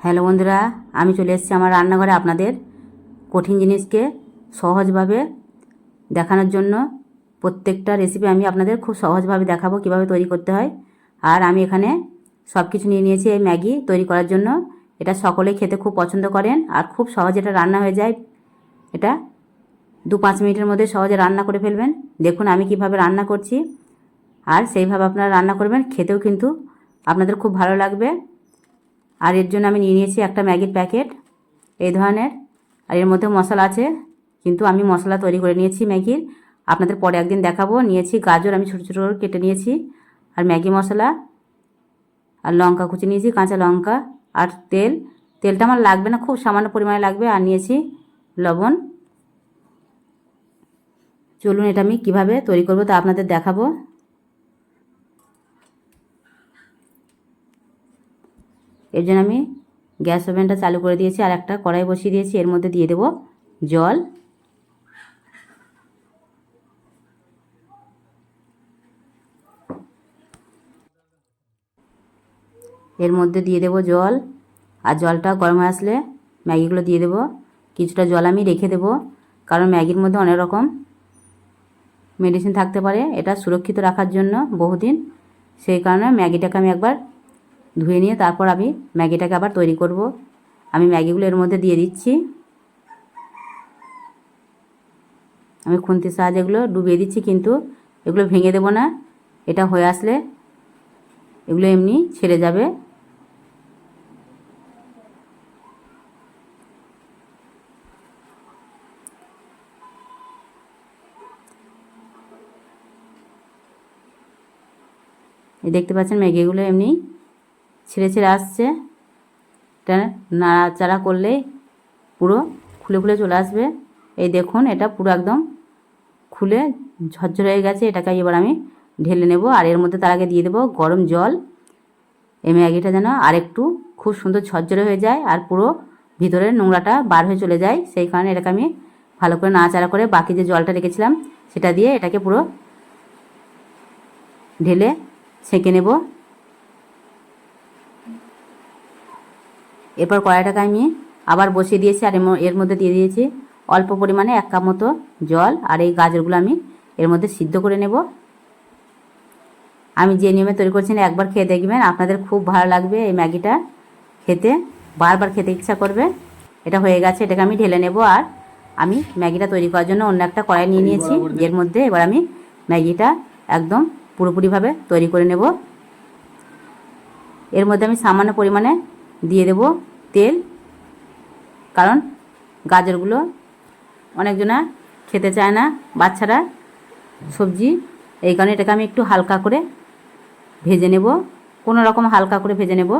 Hello বন্ধুরা, আমি চলে এসেছি আমার রান্নাঘরে আপনাদের কঠিন জিনিসকে সহজভাবে দেখানোর জন্য। প্রত্যেকটা রেসিপি আমি আপনাদের খুব সহজভাবে দেখাবো কীভাবে তৈরি করতে হয়। আর আমি এখানে সব কিছু নিয়ে নিয়েছি এই ম্যাগি তৈরি করার জন্য। এটা সকলেই খেতে খুব পছন্দ করেন আর খুব সহজে এটা রান্না হয়ে যায়। এটা দু পাঁচ মিনিটের মধ্যে সহজে রান্না করে ফেলবেন। দেখুন আমি কীভাবে রান্না করছি। আর সেইভাবে আপনারা রান্না করবেন, খেতেও কিন্তু আপনাদের খুব ভালো লাগবে। আর এর জন্য আমি নিয়ে নিয়েছি একটা ম্যাগির প্যাকেট, এই ধরনের। আর এর মধ্যে মশলা আছে, কিন্তু আমি মশলা তৈরি করে নিয়েছি ম্যাগির। আপনাদের পরে একদিন দেখাবো। নিয়েছি গাজর, আমি ছোটো ছোটো করে কেটে নিয়েছি। আর ম্যাগি মশলা, আর লঙ্কা কুচি নিয়েছি, কাঁচা লঙ্কা আর তেল। তেলটা আমার লাগবে না, খুব সামান্য পরিমাণে লাগবে। আর নিয়েছি লবণ। চলুন এটা আমি কীভাবে তৈরি করব তা আপনাদের দেখাবো। এর জন্য আমি গ্যাস ওভেনটা চালু করে দিয়েছি আর একটা কড়াই বসিয়ে দিয়েছি। এর মধ্যে দিয়ে দেব জল। এর মধ্যে দিয়ে দেব জল। আর জলটা গরম হয়ে আসলে ম্যাগিগুলো দিয়ে দেব। কিছুটা জল আমি রেখে দেব, কারণ ম্যাগির মধ্যে অনেক রকম মেডিসিন থাকতে পারে। এটা সুরক্ষিত রাখার জন্য বহুদিন। সেই কারণে ম্যাগিটাকে আমি একবার ধুয়ে নিয়ে তারপর আমি ম্যাগিটাকে আবার তৈরি করব। আমি ম্যাগিগুলো এর মধ্যে দিয়ে দিচ্ছি। আমি খুন্তির সাহায্যে এগুলো ডুবিয়ে দিচ্ছি কিন্তু এগুলো ভেঙে দেবো না। এটা হয়ে আসলে এগুলো এমনি ছেড়ে যাবে। দেখতে পাচ্ছেন ম্যাগিগুলো এমনি ছেড়ে ছেড়ে আসছে। এটা নাড়াচাড়া করলেই পুরো খুলে খুলে চলে আসবে। এই দেখুন, এটা পুরো একদম খুলে ঝরঝর হয়ে গেছে। এটাকে এবার আমি ঢেলে নেব আর এর মধ্যে তার আগে দিয়ে দেবো গরম জল। এই ম্যাগিটা যেন আরেকটু খুব সুন্দর ঝরঝরে হয়ে যায় আর পুরো ভিতরের নোংরাটা বার হয়ে চলে যায়। সেই কারণে এটাকে আমি ভালো করে নাড়াচাড়া করে বাকি যে জলটা রেখেছিলাম, সেটা দিয়ে এটাকে পুরো ঢেলে ছেঁকে নেব। এরপর কড়াইটাকে আমি আবার বসিয়ে দিয়েছি আর এর মধ্যে দিয়ে দিয়েছি অল্প পরিমাণে এক কাপ মতো জল আর এই গাজরগুলো আমি এর মধ্যে সিদ্ধ করে নেব। আমি যে নিয়মে তৈরি করছি একবার খেয়ে দেখবেন আপনাদের খুব ভালো লাগবে এই ম্যাগিটা খেতে। বারবার খেতে ইচ্ছা করবে। এটা হয়ে গেছে এটাকে আমি ঢেলে নেব আর আমি ম্যাগিটা তৈরি করার জন্য অন্য একটা কড়াই নিয়ে নিয়েছি। এর মধ্যে এবার আমি ম্যাগিটা একদম পুরোপুরিভাবে তৈরি করে নেব। এর মধ্যে আমি সামান্য পরিমাণে দিয়ে দেব তেল, কারণ গাজরগুলো অনেকজনা খেতে চায় না, বাচ্চারা সবজি, এই কারণে এটাকে আমি একটু হালকা করে ভেজে নেব, কোনো রকম হালকা করে ভেজে নেব।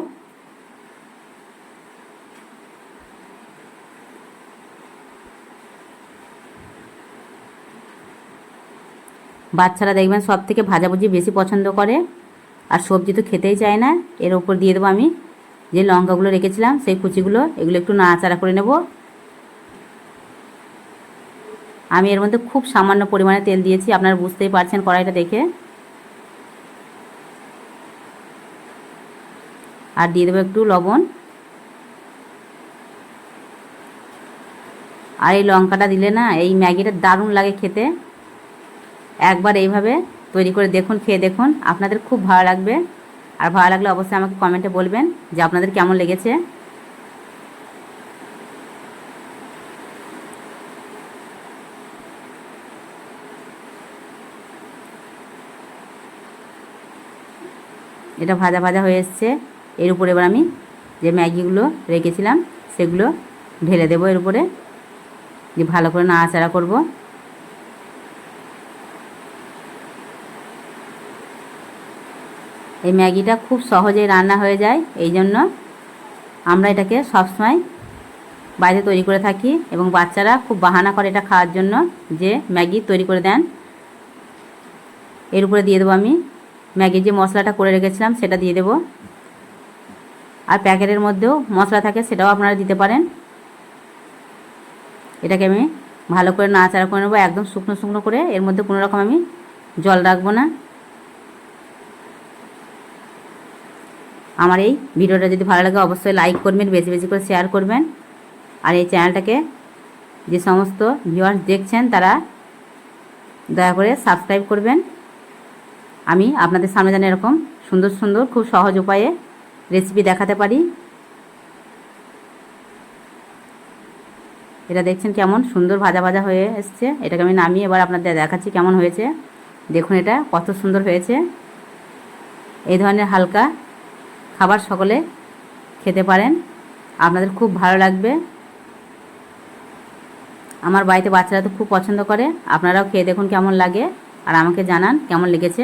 বাচ্চারা দেখবেন সব থেকে ভাজাভুজি বেশি পছন্দ করে, আর সবজি তো খেতেই চায় না, এর ওপর দিয়ে দেবো আমি যে লঙ্কাগুলো রেখেছিলাম, সেই কুচিগুলো, এগুলো একটু নাড়াচাড়া করে নেব। আমি এর মধ্যে খুব সামান্য পরিমাণে তেল দিয়েছি, আপনারা বুঝতেই পারছেন কড়াইটা দেখে। আর দিয়ে দেবো একটু লবণ। আর এই লঙ্কাটা দিলে না, এই ম্যাগিটা দারুণ লাগে খেতে। একবার এইভাবে তৈরি করে দেখুন, খেয়ে দেখুন, আপনাদের খুব ভালো লাগবে। আর ভালো লাগলে অবশ্যই আমাকে কমেন্টে বলবেন যে আপনাদের কেমন লেগেছে। এটা ভাজা ভাজা হয়ে এসছে। এর উপরে এবার আমি যে ম্যাগিগুলো রেখেছিলাম, সেগুলো ঢেলে দেবো এর উপরে। দিয়ে ভালো করে নাড়াচাড়া করব। এই ম্যাগিটা খুব সহজেই রান্না হয়ে যায়, এই জন্য আমরা এটাকে সবসময় বাইরে তৈরি করে থাকি এবং বাচ্চারা খুব বাহানা করে এটা খাওয়ার জন্য যে ম্যাগি তৈরি করে দেন। এর উপরে দিয়ে দেবো আমি ম্যাগির যে মশলাটা করে রেখেছিলাম সেটা দিয়ে দেবো। আর প্যাকেটের মধ্যেও মশলা থাকে সেটাও আপনারা দিতে পারেন। এটাকে আমি ভালো করে নাড়াচাড়া করে নেব, একদম শুকনো শুকনো করে। এর মধ্যে কোনো রকম আমি জল রাখব না। আমার এই ভিডিওটা যদি ভালো লাগে, অবশ্যই লাইক করবেন, বেশি বেশি করে শেয়ার করবেন। আর এই চ্যানেলটাকে যে সমস্ত ভিউয়ার্স দেখছেন, তারা দয়া করে সাবস্ক্রাইব করবেন। আমি আপনাদের সামনে যেন এরকম সুন্দর সুন্দর, খুব সহজ উপায়ে রেসিপি দেখাতে পারি। এটা দেখছেন কেমন সুন্দর ভাজা ভাজা হয়ে এসছে। এটাকে আমি নামিয়ে এবার আপনাদের দেখাচ্ছি কেমন হয়েছে। দেখুন এটা কত সুন্দর হয়েছে। এই ধরনের হালকা খাবার সকলে খেতে পারেন। আপনাদের খুব ভালো লাগবে। আমার বাড়িতে বাচ্চারা তো খুব পছন্দ করে। আপনারাও খেয়ে দেখুন কেমন লাগে। আর আমাকে জানান কেমন লেগেছে।